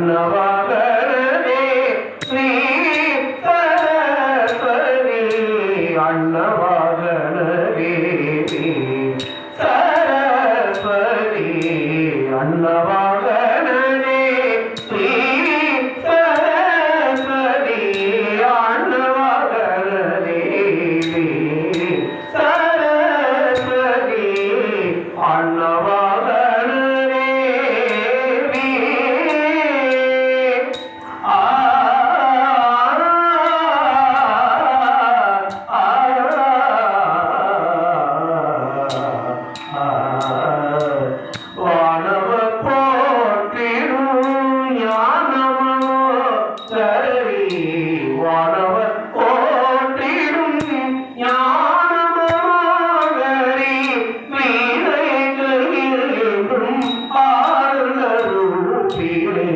أن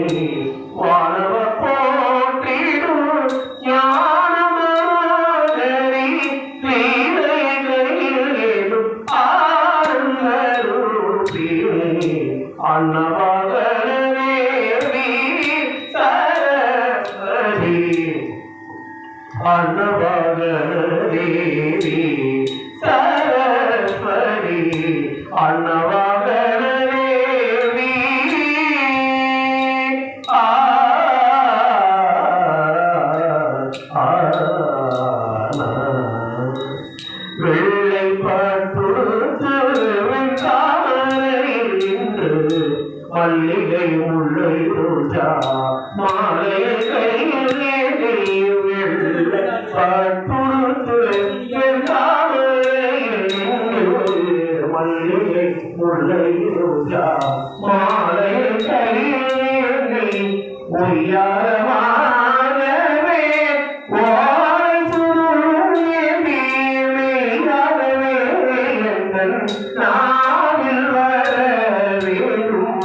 ஆறுதருப்பிலே வானவ போற்றிடும் ஞானமோகரி வீணைகளில் என்றும் ஆறுதருப்பிலே சரஸ்வதி வெள்ளை பட்டுடுத்து மல்லிகை முல்லை ரோஜா மாலை கையிலே மல்லிகை முல்லை ரோஜா மாலை ஒய்யாரமாகவே வாய் மேலாகவே எங்கள் நாவில் வர வேண்டும்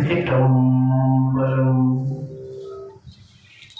significa